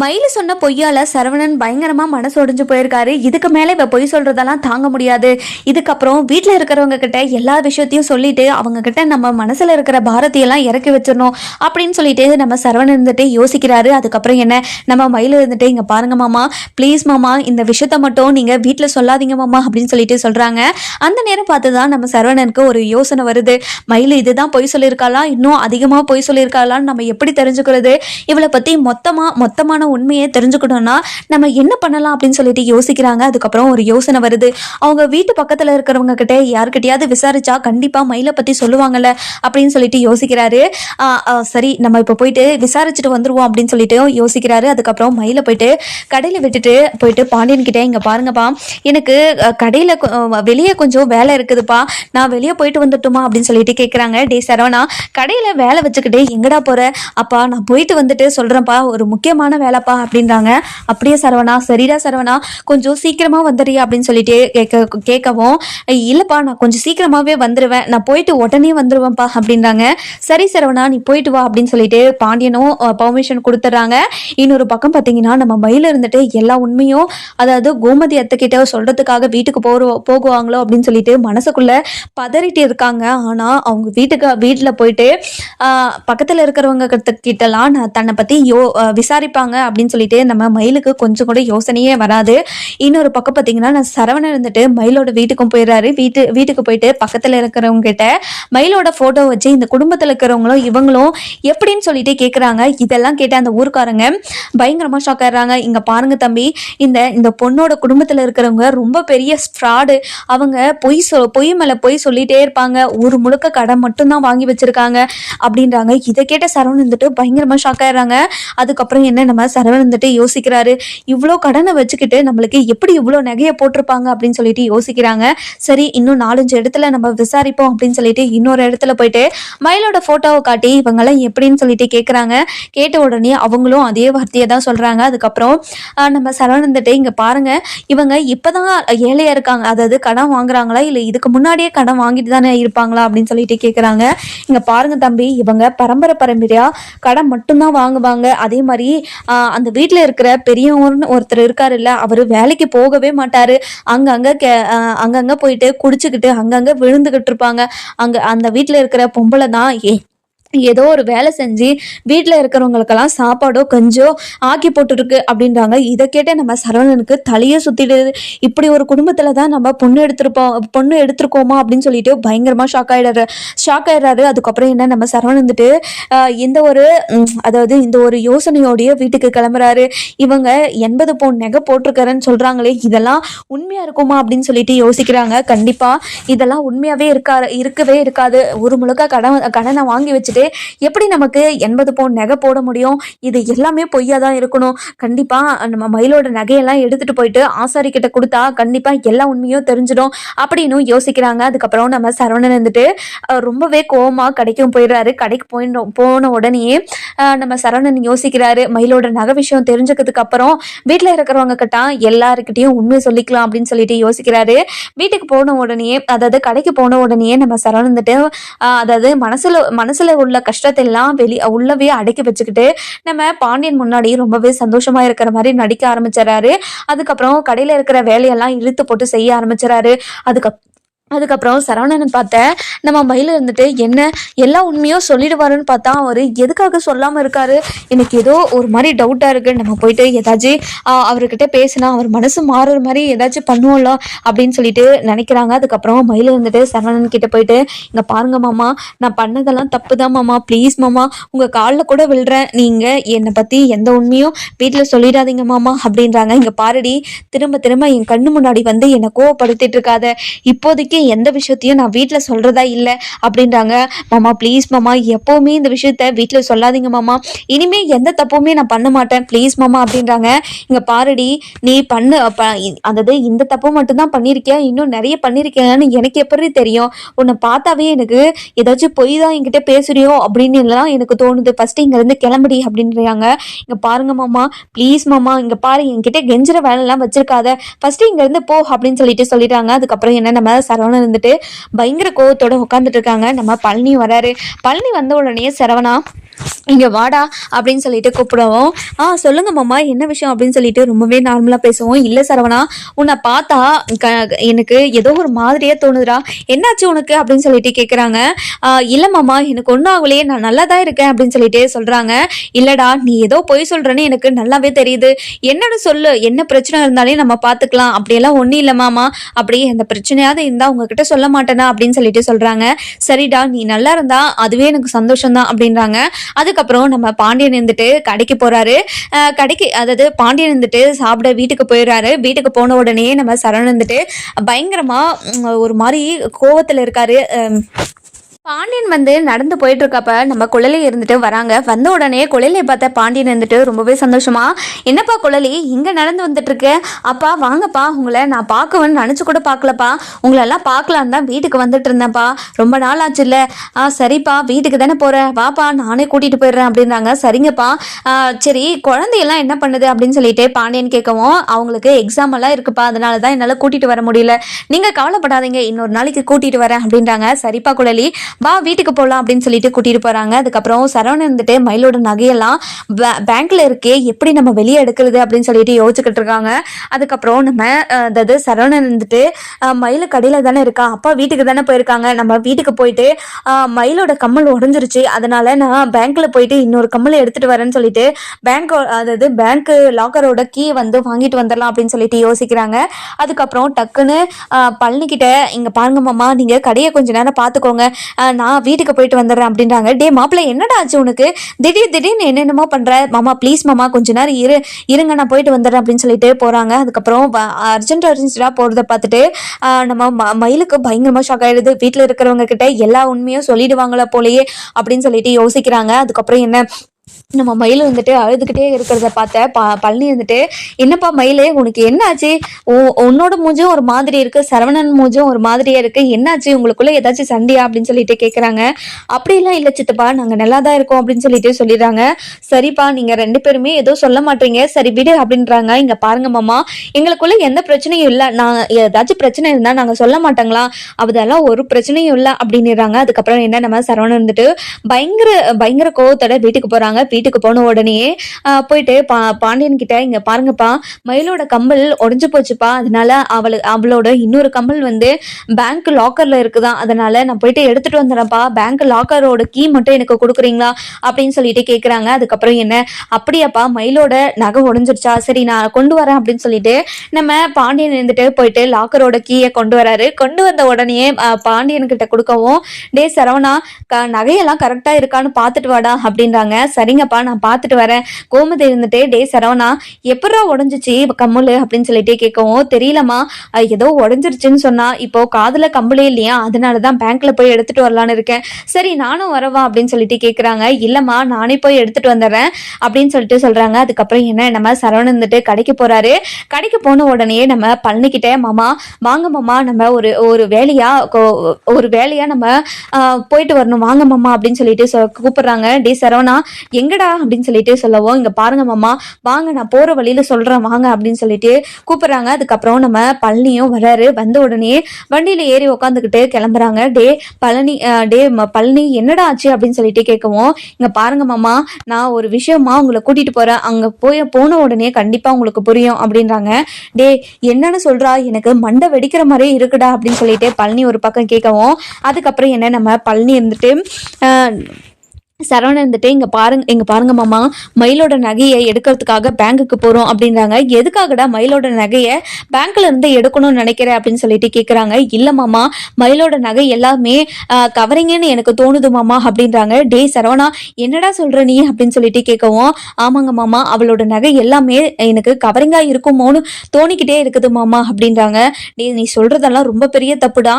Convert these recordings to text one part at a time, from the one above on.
மயில் சொன்ன பொய்யால சரவணன் பயங்கரமா மனசு உடைஞ்சு போயிருக்காரு. இதுக்கு மேல இவ பொய் சொல்றதெல்லாம் தாங்க முடியாது. இதுக்கப்புறம் வீட்டில் இருக்கிறவங்க கிட்ட எல்லா விஷயத்தையும் சொல்லிட்டு அவங்க கிட்ட நம்ம மனசுல இருக்கிற பாரதியெல்லாம் இறக்கி வச்சிடணும் அப்படின்னு சொல்லிட்டு நம்ம சரவணன் இருந்துட்டு யோசிக்கிறாரு. அதுக்கப்புறம் என்ன? நம்ம மயில் இருந்துட்டு இங்க பாருங்க மாமா ப்ளீஸ் மாமா இந்த விஷயத்த மட்டும் நீங்க வீட்டில் சொல்லாதீங்க மாமா அப்படின்னு சொல்லிட்டு சொல்றாங்க. அந்த நேரம் பார்த்து தான் நம்ம சரவணனுக்கு ஒரு யோசனை வருது. மயில் இதுதான் பொய் சொல்லியிருக்காளா? இன்னும் அதிகமாக பொய் சொல்லியிருக்காளான்னு நம்ம எப்படி தெரிஞ்சுக்கிறது? இவளை பற்றி மொத்தமாக மொத்தமான உண்மையை தெரிஞ்சுக்கணும்னா நம்ம என்ன பண்ணலாம் அப்படின்னு சொல்லிட்டு யோசிக்கிறாங்க. அதுக்கப்புறம் ஒரு யோசனை வருது. அவங்க வீட்டு பக்கத்தில் இருக்கிறவங்க கிட்ட யார்கிட்டயாவது விசாரிச்சா கண்டிப்பாக மயிலை பற்றி சொல்லுவாங்கல்ல அப்படின்னு சொல்லிட்டு யோசிக்கிறாரு. சரி நம்ம இப்போ போயிட்டு விசாரிச்சுட்டு வந்துருவோம் அப்படின்னு சொல்லிட்டு யோசிக்கிறாரு. அதுக்கப்புறம் மயிலை போயிட்டு கடையில் விட்டுட்டு போயிட்டு பாண்டியன் கிட்டே இங்கே பாருங்கப்பா எனக்கு கடையில் வெளியே கொஞ்சம் வேலை இருக்குதுப்பா. நான் வெளியே போயிட்டு வந்துட்டுமா? அப்படின்னு சொல்லிட்டு கேட்குறாங்க டே சரவணா கடையில் வேலை வச்சுக்கிட்டு எங்கடா போகிற அப்பா நான் போயிட்டு வந்துட்டு சொல்கிறேன்ப்பா ஒரு முக்கியமான வேலைப்பா அப்படின்றாங்க. அப்படியே சரவணா சரிடா சரவணா கொஞ்சம் சீக்கிரமாக வந்துடுறியா அப்படின்னு சொல்லிட்டு கேட்க கேட்கவும் இல்லைப்பா நான் கொஞ்சம் சீக்கிரமாகவே வந்துடுவேன் நான் போயிட்டு உடனே வந்துடுவேன்ப்பா அப்படின்றாங்க. சரி சரவணா நீ போயிட்டு வா அப்படின்னு சொல்லிட்டு பாண்டியனும் பர்மிஷன் கொடுத்துட்றாங்க. இன்னொரு பக்கம் பார்த்தீங்கன்னா நம்ம மயில இருந்துட்டு எல்லா உண்மையும் அதாவது கோமதி அத்தைக்கிட்ட சொல்றதுக்காக வீட்டுக்கு போற போகுவாங்களோ அப்படின்னு சொல்லிட்டு மனசுக்குள்ள பதறிட்டு இருக்காங்க. ஆனா அவங்க வீட்டுக்கு வீட்டில் போயிட்டு பக்கத்தில் பக்கத்துல இருக்கிறவங்க கிட்ட- கிட்டலாம் நான் தன்னை பத்தி யோ விசாரிப்பாங்க. அப்படின்னு சொல்லிட்டு நம்ம மயிலுக்கு கொஞ்சம் கூட யோசனையே வராது. இன்னொரு பக்கம் பார்த்தீங்கன்னா நான் சரவணன் இருந்துட்டு மயிலோட வீட்டுக்கும் போயிடுறாரு. வீட்டு வீட்டுக்கு போயிட்டு பக்கத்துல இருக்கிறவங்க கிட்ட மயிலோட போட்டோ வச்சு இந்த குடும்பத்துல இருக்கிறவங்களும் இவங்களும் எப்படின்னு சொல்லிட்டு கேட்குறாங்க இதெல்லாம் கேட்ட அந்த ஊருக்காரங்க பயங்கரமா ஷாக் ஆயிடுறாங்க. இங்க பாருங்க தம்பி இந்த இந்த பொண்ணோட குடும்பத்துல இருக்கிறவங்க ரொம்ப பெரிய ஃப்ராடு அவங்க பொய் சொல் பொய் மேல பொய் சொல்லிட்டே இருப்பாங்க. ஊர் முழுக்க கடை மட்டும்தான் வாங்கி வச்சிருக்காங்க அப்படின்றாங்க. இதை கேட்ட சரவணன் வந்துட்டு பயங்கரமா ஷாக் ஆயிடுறாங்க. அதுக்கப்புறம் என்ன நம்ம சரவணன் வந்துட்டு யோசிக்கிறாரு. இவ்வளோ கடனை வச்சுக்கிட்டு நம்மளுக்கு எப்படி இவ்வளோ நகையை போட்டிருப்பாங்க அப்படின்னு சொல்லிட்டு யோசிக்கிறாங்க. சரி இன்னும் நாலஞ்சு இடத்துல நம்ம விசாரிப்போம் அப்படின்னு சொல்லிட்டு இன்னொரு இடத்துல போயிட்டு மயிலோட போட்டோவை காட்டி இவங்கெல்லாம் எப்படின்னு சொல்லிட்டு கேட்குறாங்க கேட்ட உடனே அவங்களும் அதே வார்த்தையை தான் சொல்கிறாங்க அதுக்கப்புறம் நம்ம சரவணந்துட்டு வந்துட்டு இங்க பாருங்க. இவங்க இப்போதான் ஏழையாக இருக்காங்க. அதாவது கடன் வாங்குறாங்களா இல்லை இதுக்கு முன்னாடியே கடன் வாங்கிட்டு தானே இருப்பாங்களா அப்படின்னு சொல்லிட்டு கேட்குறாங்க இங்கே பாருங்க தம்பி இவங்க பரம்பரை பரம்பரையாக கடன் மட்டும்தான் வாங்குவாங்க. அதே மாதிரி அந்த வீட்டில் இருக்கிற பெரியவர்னு ஒருத்தர் இருக்காருல்ல அவர் வேலைக்கு போகவே மாட்டார். அங்கங்கே கே அங்கங்கே போயிட்டு குடிச்சுக்கிட்டு அங்கங்கே விழுந்துக்கிட்டு இருப்பாங்க. அங்கே அந்த வீட்டில் இருக்கிற பொம்பளை தான் ஏ ஏதோ ஒரு வேலை செஞ்சு வீட்டில் இருக்கிறவங்களுக்கெல்லாம் சாப்பாடோ கஞ்சோ ஆக்கி போட்டுருக்கு அப்படின்றாங்க. இதை கேட்டே நம்ம சரவணனுக்கு தலையே சுற்றிடுது இப்படி ஒரு குடும்பத்தில் தான் நம்ம பொண்ணு எடுத்திருப்போம் பொண்ணு எடுத்திருக்கோமா அப்படின்னு சொல்லிட்டு பயங்கரமாக ஷாக் ஆயிடுறாரு ஷாக் ஆகிடுறாரு அதுக்கப்புறம் என்ன நம்ம சரவணன் வந்துட்டு இந்த ஒரு அதாவது இந்த ஒரு யோசனையோடைய வீட்டுக்கு கிளம்புறாரு. இவங்க எண்பது பவுன் நெகை போட்டிருக்காருன்னு சொல்கிறாங்களே இதெல்லாம் உண்மையாக இருக்குமா அப்படின்னு சொல்லிட்டு யோசிக்கிறாங்க. கண்டிப்பாக இதெல்லாம் உண்மையாகவே இருக்கா இருக்கவே இருக்காது. ஒரு முழுக்க கடன் கடனை வாங்கி வச்சுட்டு எப்படி நமக்கு எண்பது பவுன் நகை போட முடியும்? இது எல்லாமே பொய்யா தான் இருக்கணும். கண்டிப்பாக நம்ம மயிலோட நகையெல்லாம் எடுத்துகிட்டு போயிட்டு ஆசாரி கிட்ட கொடுத்தா கண்டிப்பாக எல்லா உண்மையும் தெரிஞ்சிடும் அப்படின்னு யோசிக்கிறாங்க. அதுக்கப்புறம் நம்ம சரவணன் வந்துட்டு ரொம்பவே கோவமாக கடைக்கும் போயிடுறாரு. கடைக்கு போயிடும் போன உடனேயே நம்ம சரவணன் யோசிக்கிறாரு. மயிலோட நகை விஷயம் தெரிஞ்சுக்கிறதுக்கு அப்புறம் வீட்டில் இருக்கிறவங்க கிட்ட எல்லாருக்கிட்டையும் உண்மையை சொல்லிக்கலாம் அப்படின்னு சொல்லிட்டு யோசிக்கிறாரு. வீட்டுக்கு போன உடனே அதாவது கடைக்கு போன உடனே நம்ம சரவணன் வந்துட்டு அதாவது மனசுல மனசுல உள்ள கஷ்டத்தை எல்லாம் வெளி உள்ளவே அடக்கி வச்சுக்கிட்டு நம்ம பாண்டியன் முன்னாடி ரொம்பவே சந்தோஷமா இருக்கிற மாதிரி நடிக்க ஆரம்பிச்சிடறாரு. அதுக்கப்புறம் கடையில இருக்கிற வேலையெல்லாம் இழுத்து போட்டு செய்ய ஆரம்பிச்சிடறாரு. அதுக்கப்புறம் அதுக்கப்புறம் சரவணன் பார்த்த நம்ம மயில இருந்துட்டு என்ன? எல்லா உண்மையும் சொல்லிடுவாருன்னு பார்த்தா அவர் எதுக்காக சொல்லாமல் இருக்காரு? எனக்கு ஏதோ ஒரு மாதிரி டவுட்டாக இருக்கு. நம்ம போயிட்டு ஏதாச்சும் அவர்கிட்ட பேசினா அவர் மனசு மாறுற மாதிரி ஏதாச்சும் பண்ணுவோம்ல அப்படின்னு சொல்லிட்டு நினைக்கிறாங்க. அதுக்கப்புறம் மயில இருந்துட்டு சரவணன் கிட்ட போயிட்டு இங்கே பாருங்க மாமா நான் பண்ணதெல்லாம் தப்பு தான் மாமா. ப்ளீஸ் மாமா உங்கள் காலில் கூட விழுறேன். நீங்கள் என்னை பற்றி எந்த உண்மையும் வீட்டில் சொல்லிடாதீங்க மாமா அப்படின்றாங்க. இங்கே பாருடி திரும்ப திரும்ப என் கண்ணு முன்னாடி வந்து என்னை கோவப்படுத்திட்டு இருக்காத. இப்போதைக்கு எந்த விஷயத்தையும் நான் வீட்டில் சொல்றதா இல்லை அப்படின்றாங்க. மாமா ப்ளீஸ் மாமா எப்போவுமே இந்த விஷயத்த வீட்டில் சொல்லாதீங்க மாமா. இனிமே எந்த தப்புமே நான் பண்ண மாட்டேன். ப்ளீஸ் மாமா அப்படின்றாங்க. இங்க பாருடி நீ பண்ணு அதாவது இந்த தப்பு மட்டும்தான் பண்ணியிருக்கியா இன்னும் நிறைய பண்ணியிருக்கியான்னு எனக்கு எப்படி தெரியும்? உன்னை பார்த்தாவே எனக்கு ஏதாச்சும் பொய் தான் என்கிட்ட பேசுறியோ அப்படின்னு எல்லாம் எனக்கு தோணுது. ஃபர்ஸ்ட் இங்க இருந்து கிளம்புடி அப்படின்றாங்க. இங்க பாருங்க மாமா ப்ளீஸ் மாமா இங்க பாரு என்கிட்ட கெஞ்சுற வேலைலாம் வச்சிருக்காத. ஃபர்ஸ்ட் இங்க இருந்து போ அப்படின்னு சொல்லிட்டு சொல்லிட்டாங்க. அதுக்கப்புறம் என்ன நம்ம சரவணன் இருந்துட்டு பயங்கர கோவத்தோட உட்காந்துட்டு இருக்காங்க. நம்ம பழனி வராரு. பழனி வந்த உடனே சரவணா இங்கே வாடா அப்படின்னு சொல்லிட்டு கூப்பிடுவோம் ஆ சொல்லுங்க மாமா என்ன விஷயம்? அப்படின்னு சொல்லிட்டு ரொம்பவே நார்மலாக பேசுவோம் இல்லை சரவணா உன்னை பார்த்தா க எனக்கு ஏதோ ஒரு மாதிரியே தோணுதுடா. என்னாச்சு உனக்கு? அப்படின்னு சொல்லிட்டு கேட்குறாங்க இல்லை மாமா எனக்கு ஒன்றும் ஆகலையே நான் நல்லா தான் இருக்கேன் அப்படின்னு சொல்லிட்டு சொல்கிறாங்க இல்லைடா நீ ஏதோ பொய் சொல்கிறேன்னு எனக்கு நல்லாவே தெரியுது. என்னன்னு சொல்லு என்ன பிரச்சனை இருந்தாலே நம்ம பார்த்துக்கலாம். அப்படியெல்லாம் ஒன்றும் இல்லை மாமா. அப்படி அந்த பிரச்சனையாவது இருந்தால் உங்ககிட்ட சொல்ல மாட்டேனா? அப்படின்னு சொல்லிட்டு சொல்கிறாங்க சரிடா நீ நல்லா இருந்தா அதுவே எனக்கு சந்தோஷம் தான் அப்படின்றாங்க. அதுக்கப்புறம் நம்ம பாண்டியன் இருந்துட்டு கடைக்கு போறாரு. கடைக்கு அதாவது பாண்டியன் இருந்துட்டு சாப்பிட வீட்டுக்கு போயிடுறாரு. வீட்டுக்கு போன உடனே நம்ம சரண் இருந்துட்டு பயங்கரமா ஒரு மாதிரி கோவத்துல இருக்காரு. பாண்டியன் வந்து நடந்து போயிட்டு இருக்கப்ப நம்ம குழலி இருந்துட்டு வராங்க. வந்த உடனே குழலியை பார்த்த பாண்டியன் இருந்துட்டு ரொம்பவே சந்தோஷமா என்னப்பா குழலி இங்க நடந்து வந்துட்டு இருக்க அப்பா வாங்கப்பா உங்களை நான் பார்க்கவேன்னு நினச்சி கூட பார்க்கலப்பா. உங்களெல்லாம் பார்க்கலான்னு தான் வீட்டுக்கு வந்துட்டு இருந்தேன்ப்பா. ரொம்ப நாள் ஆச்சு இல்லை. ஆ சரிப்பா வீட்டுக்கு தானே போகிறேன் வாப்பா நானே கூட்டிகிட்டு போயிடுறேன் அப்படின்றாங்க. சரிங்கப்பா. சரி குழந்தையெல்லாம் என்ன பண்ணுது? அப்படின்னு சொல்லிட்டு பாண்டியன் கேட்கவும் அவங்களுக்கு எக்ஸாம் எல்லாம் இருக்குப்பா. அதனால தான் என்னால் கூட்டிகிட்டு வர முடியல. நீங்கள் கவலைப்படாதீங்க. இன்னொரு நாளைக்கு கூட்டிகிட்டு வரேன் அப்படின்றாங்க. சரிப்பா குழலி. வா வீட்டுக்கு போகலாம் அப்படின்னு சொல்லிட்டு கூட்டிகிட்டு போகிறாங்க அதுக்கப்புறம் சரவணன் வந்துட்டு மயிலோட நகையெல்லாம் பே- பேங்க்ல இருக்கே எப்படி நம்ம வெளியே எடுக்கிறது அப்படின்னு சொல்லிட்டு யோசிச்சுக்கிட்டு இருக்காங்க. அதுக்கப்புறம் நம்ம அதாவது சரவணன் வந்துட்டு மயில கடையில் தானே இருக்கா? அப்பா வீட்டுக்கு தானே போயிருக்காங்க. நம்ம வீட்டுக்கு போயிட்டு மயிலோட கம்மல் உடஞ்சிருச்சு. அதனால நான் பேங்க்ல போயிட்டு இன்னொரு கம்மல் எடுத்துட்டு வரேன்னு சொல்லிட்டு பேங்க் அதாவது பேங்க் லாக்கரோட கீ வந்து வாங்கிட்டு வந்துடலாம் அப்படின்னு சொல்லிட்டு யோசிக்கிறாங்க. அதுக்கப்புறம் டக்குன்னு பழனிக்கிட்ட இங்க பாருங்க மாமா நீங்க கடையை கொஞ்ச நேரம் பார்த்துக்கோங்க. நான் வீட்டுக்கு போயிட்டு வந்துடுறேன் அப்படின்றாங்க. டே மாப்பிள்ளை என்னடா ஆச்சு உனக்கு? திடீர் திடீர்னு என்னென்னமோ பண்ணுற மாமா ப்ளீஸ் மாமா கொஞ்ச நேரம் இரு. இருங்க நான் போயிட்டு வந்துடுறேன் அப்படின்னு சொல்லிட்டு போகிறாங்க அதுக்கப்புறம் அர்ஜென்ட் அர்ஜென்ட்டாக போகிறத பார்த்துட்டு நம்ம ம- மயிலுக்கு பயங்கரமாக ஷாக் ஆகிடுது வீட்டில் இருக்கிறவங்க கிட்ட எல்லா உண்மையும் சொல்லிடுவாங்களா போலயே அப்படின்னு சொல்லிட்டு யோசிக்கிறாங்க. அதுக்கப்புறம் என்ன நம்ம மயில் வந்துட்டு அழுதுகிட்டே இருக்கிறத பார்த்த ப பழனி வந்துட்டு என்னப்பா மயிலே உனக்கு என்னாச்சு? உன்னோட மூஞ்சும் ஒரு மாதிரி இருக்கு சரவணன் மூஞ்சும் ஒரு மாதிரியா இருக்கு என்னாச்சு? உங்களுக்குள்ள ஏதாச்சும் சண்டையா? அப்படின்னு சொல்லிட்டு கேட்குறாங்க அப்படிலாம் இல்லை சித்தப்பா நாங்கள் நல்லா தான் இருக்கோம் அப்படின்னு சொல்லிட்டு சொல்லிடுறாங்க. சரிப்பா நீங்கள் ரெண்டு பேருமே ஏதோ சொல்ல மாட்டீங்க. சரி விடு அப்படின்றாங்க. இங்கே பாருங்க மாமா எங்களுக்குள்ள எந்த பிரச்சனையும் இல்லை. நான் ஏதாச்சும் பிரச்சனை இருந்தால் நாங்கள் சொல்ல மாட்டாங்களா? அதெல்லாம் ஒரு பிரச்சனையும் இல்லை அப்படின்னுறாங்க. அதுக்கப்புறம் என்ன நம்ம சரவணன் வந்துட்டு பயங்கர பயங்கர கோவத்தோட வீட்டுக்கு போகிறாங்க வீட்டுக்கு போன உடனே போயிட்டு பா பாண்டியன் கிட்ட இங்கே பாருங்கப்பா மயிலோட கம்பல் உடஞ்சு போச்சுப்பா. அதனால அவளு அவளோட இன்னொரு கம்பல் வந்து பேங்க் லாக்கர்ல இருக்குதான் அதனால நான் போயிட்டு எடுத்துட்டு வந்துடுறேன்ப்பா. பேங்க் லாக்கரோட கீ மட்டும் எனக்கு கொடுக்குறீங்களா? அப்படின்னு சொல்லிட்டு கேட்குறாங்க அதுக்கப்புறம் என்ன? அப்படியாப்பா மயிலோட நகை உடஞ்சிருச்சா சரி நான் கொண்டு வரேன் அப்படின்னு சொல்லிட்டு நம்ம பாண்டியன் இருந்துட்டு போயிட்டு லாக்கரோட கீயை கொண்டு வராரு. கொண்டு வந்த உடனே பாண்டியன் கிட்ட கொடுக்கவும் டே சரவணா க நகையெல்லாம் கரெக்டா இருக்கான்னு பார்த்துட்டு வாடா அப்படின்றாங்க. சரி சரிங்கப்பா நான் பார்த்துட்டு வரேன். கோமதி இருந்துட்டு டே சரவணா எப்படா உடஞ்சிச்சு? கம்முல் அப்படின்னு சொல்லிட்டு கேட்கவும் தெரியலம்மா ஏதோ உடஞ்சிருச்சுன்னு சொன்னா இப்போ காதுல கம்பளே இல்லையா? அதனால தான் பேங்க்ல போய் எடுத்துட்டு வரலான்னு இருக்கேன். சரி நானும் வரவா? அப்படின்னு சொல்லிட்டு கேட்குறாங்க இல்லம்மா நானே போய் எடுத்துட்டு வந்துடுறேன் அப்படின்னு சொல்லிட்டு சொல்றாங்க. அதுக்கப்புறம் என்ன நம்ம சரவணன் இருந்துட்டு கடைக்கு போறாரு. கடைக்கு போன உடனே நம்ம பழனிக்கிட்ட மாமா வாங்க மாமா நம்ம ஒரு ஒரு வேலையா? ஒரு வேலையா நம்ம போயிட்டு வரணும். வாங்க மாமா அப்படின்னு சொல்லிட்டு கூப்பிடுறாங்க. டே சரவணா எங்கடா அப்படின்னு சொல்லிட்டு சொல்லவும் இங்க பாருங்க மாமா வாங்க நான் போற வழியில சொல்றேன் வாங்க அப்படின்னு சொல்லிட்டு கூப்பிடுறாங்க. அதுக்கப்புறம் நம்ம பழனியும் வராரு. வந்த உடனே வண்டியில ஏறி உட்காந்துக்கிட்டு கிளம்புறாங்க. டே பழனி டே பழனி என்னடா ஆச்சு அப்படின்னு சொல்லிட்டு கேட்கவும் இங்க பாருங்க மாமா நான் ஒரு விஷயமா உங்களை கூட்டிட்டு போறேன். அங்க போய் போன உடனே கண்டிப்பா உங்களுக்கு புரியும் அப்படின்றாங்க. டே என்னன்னு சொல்றா? எனக்கு மண்டை வெடிக்கிற மாதிரியே இருக்குடா அப்படின்னு சொல்லிட்டு பழனி ஒரு பக்கம் கேட்கவும் அதுக்கப்புறம் என்ன நம்ம பழனி இருந்துட்டு சரவணன் இருந்துட்டு இங்க பாருங்க இங்க பாருங்க மாமா மயிலோட நகையை எடுக்கிறதுக்காக பேங்குக்கு போறோம் அப்படின்றாங்க. எதுக்காகடா மயிலோட நகையை பேங்க்ல இருந்து எடுக்கணும்னு நினைக்கிறேன் அப்படின்னு சொல்லிட்டு கேக்குறாங்க. இல்ல மாமா மயிலோட நகை எல்லாமே கவரிங்கன்னு எனக்கு தோணுது மாமா அப்படின்றாங்க. டேய் சரவணா என்னடா சொல்ற நீ? அப்படின்னு சொல்லிட்டு கேட்கவும் ஆமாங்க மாமா அவளோட நகை எல்லாமே எனக்கு கவரிங்கா இருக்குமோன்னு தோணிக்கிட்டே இருக்குது மாமா அப்படின்றாங்க. டேய் நீ சொல்றதெல்லாம் ரொம்ப பெரிய தப்புடா.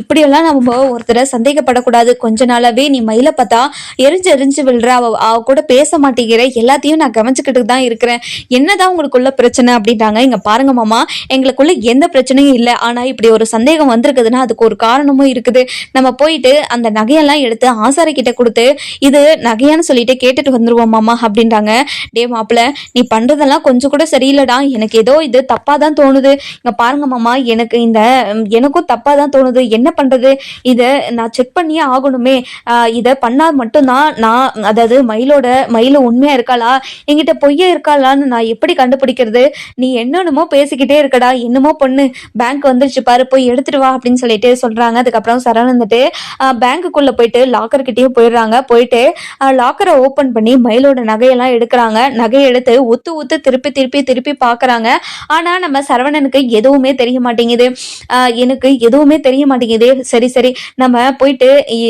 இப்படியெல்லாம் நம்ம ஒருத்தரை சந்தேகப்படக்கூடாது. கொஞ்ச நாளாவே நீ மயில பார்த்தா எரிஞ்சு எரிஞ்சு விழுற. அவ அவ கூட பேச மாட்டேங்கிற. எல்லாத்தையும் நான் கவனிச்சுக்கிட்டு தான் இருக்கிறேன். என்னதான் உங்களுக்குள்ள பிரச்சனை அப்படின்றாங்க. இங்க பாருங்க மாமா எங்களுக்குள்ள எந்த பிரச்சனையும் இல்லை. ஆனா இப்படி ஒரு சந்தேகம் வந்திருக்குதுன்னா அதுக்கு ஒரு காரணமும் இருக்குது. நம்ம போயிட்டு அந்த நகையெல்லாம் எடுத்து ஆசாரி கிட்ட கொடுத்து இது நகையான்னு சொல்லிட்டு கேட்டுட்டு வந்துருவோம் மாமா அப்படின்றாங்க. டே மாப்பிள்ள நீ பண்றதெல்லாம் கொஞ்சம் கூட சரியில்லைடா. எனக்கு ஏதோ இது தப்பா தான் தோணுது. இங்க பாருங்க மாமா எனக்கு இந்த எனக்கும் தப்பா தான் தோணுது. என்ன பண்றது? இதை நான் செக் பண்ணியே ஆகணுமே. இதை பண்ணால் மட்டும்தான் நான் அதாவது மயிலோட மயில உண்மையா இருக்காளா? என்கிட்ட பொய்யா இருக்காளான்னு நான் எப்படி கண்டுபிடிக்கிறது? நீ என்னென்னமோ பேசிக்கிட்டே இருக்கடா என்னமோ பொண்ணு. பேங்க் வந்துருச்சு பாரு போய் எடுத்துட்டு வா அப்படின்னு சொல்லிட்டு சொல்றாங்க. அதுக்கப்புறம் சரண் வந்துட்டு பேங்க்குள்ள போயிட்டு லாக்கர் கிட்டயும் போயிடுறாங்க. போயிட்டு லாக்கரை ஓபன் பண்ணி மயிலோட நகையெல்லாம் எடுக்கிறாங்க. நகையை எடுத்து உத்து உத்து திருப்பி திருப்பி திருப்பி பாக்குறாங்க. ஆனா நம்ம சரவணனுக்கு எதுவுமே தெரிய மாட்டேங்குது. எனக்கு எதுவுமே தெரிய மாட்டேங்குது. சரி சரி நம்ம போயிட்டு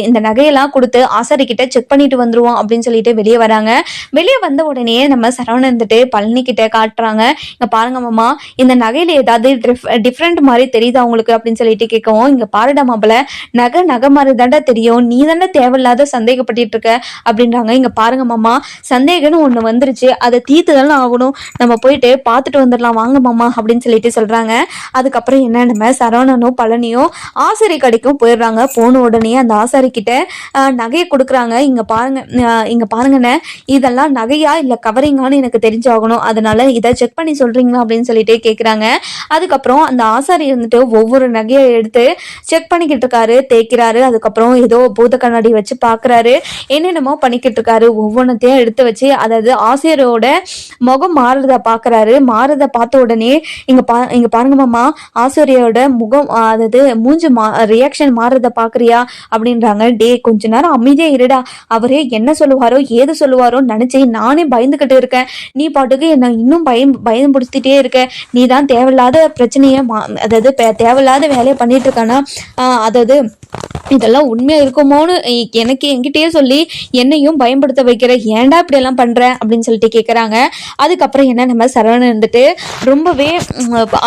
இந்த நகையெல்லாம் கொடுத்து ஆசாரி கிட்ட செக் பண்ணிட்டு வந்துருவோம் அப்படின்னு சொல்லிட்டு வெளியே வராங்க. வெளியே வந்த உடனே நம்ம சரவணன் இருந்துட்டு பழனி கிட்ட காட்டுறாங்க. இங்க பாருங்க மாமா இந்த நகையில ஏதாவது டிஃப்ரெண்ட் மாதிரி தெரியுதா உங்களுக்கு அப்படின்னு சொல்லிட்டு கேட்கவும் இங்க பாருடா மாப்பிள நகை நகை மாதிரி தாண்டா தெரியும். நீ தானே தேவையில்லாத சந்தேகப்பட்டுட்டு இருக்க அப்படின்றாங்க. இங்க பாருங்க மாமா சந்தேகம்னு ஒண்ணு வந்துருச்சு. அதை தீர்த்து தானே ஆகணும். நம்ம போயிட்டு பார்த்துட்டு வந்துடலாம். வாங்க மாமா அப்படின்னு சொல்லிட்டு சொல்றாங்க. அதுக்கப்புறம் என்ன நம்ம சரவணனும் பழனியும் ஆசாரி கடைக்கும் போயிடுறாங்க. போன உடனே அந்த ஆசாரி கிட்ட நகையை கொடுக்குறாங்க. இங்க பாருங்க இங்க பாருங்கண்ணே இதெல்லாம் நகையா இல்ல கவரிங்கான்னு எனக்கு தெரிஞ்சாகணும். அதனால இதை செக் பண்ணி சொல்றீங்களா அப்படின்னு சொல்லிட்டு கேக்குறாங்க. அதுக்கப்புறம் அந்த ஆசாரி வந்துட்டு ஒவ்வொரு நகையை எடுத்து செக் பண்ணிக்கிட்டு இருக்காரு தேய்க்கிறாரு. அதுக்கப்புறம் ஏதோ பூத கண்ணாடி வச்சு பாக்குறாரு. என்னென்னமோ பண்ணிக்கிட்டு இருக்காரு. ஒவ்வொன்றத்தையும் எடுத்து வச்சு அதாவது ஆசிரியரோட முகம் மாறுறத பாக்குறாரு. மாறுறத பார்த்த உடனே இங்க பா இங்க பாருங்க மாமா ஆசிரியரோட முகம் அதாவது மூஞ்சி மா ரியாக்ஷன் மாறுறத பாக்குறியா அப்படின்றாங்க. டே கொஞ்ச நேரம் அமைதியா இருடா. அவரே என்ன சொல்லுவாரோ ஏது சொல்லுவாரோ நினைச்சு நானே பயந்துகிட்டு இருக்கேன். நீ பாட்டுக்கு என்ன இன்னும் பயம் பயம் பிடிச்சிட்டே இருக்க. நீ தான் தேவையில்லாத பிரச்சனையை மா அதாவது தேவையில்லாத வேலையை பண்ணிட்டு இருக்கானா? ஆஹ் அதாவது இதெல்லாம் உண்மையா இருக்குமோன்னு எனக்கு என்கிட்டயே சொல்லி என்னையும் பயன்படுத்த வைக்கிற ஏன்டா இப்படி எல்லாம் பண்ற? அப்படின்னு சொல்லிட்டு கேக்குறாங்க. அதுக்கப்புறம் என்ன நம்ம சரவணன் இருந்துட்டு ரொம்பவே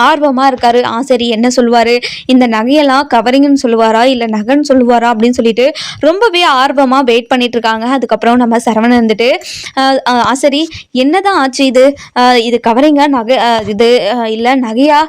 ஆர்வமாக ஆர்வமா இருக்காரு. ஆ சரி என்ன சொல்லுவாரு? இந்த நகையெல்லாம் கவரிங்னு சொல்லுவாரா? இல்ல நகைன்னு சொல்லுவாரா? அப்படின்னு சொல்லிட்டு ரொம்பவே ஆர்வமா வெயிட் பண்ணிட்டு இருக்காங்க. அதுக்கப்புறம் நம்ம சரவணன் இருந்துட்டு ஆ சரி என்னதான் ஆச்சு இது? இது கவரிங்கா நகை இது இல்லை இல்ல நகையா?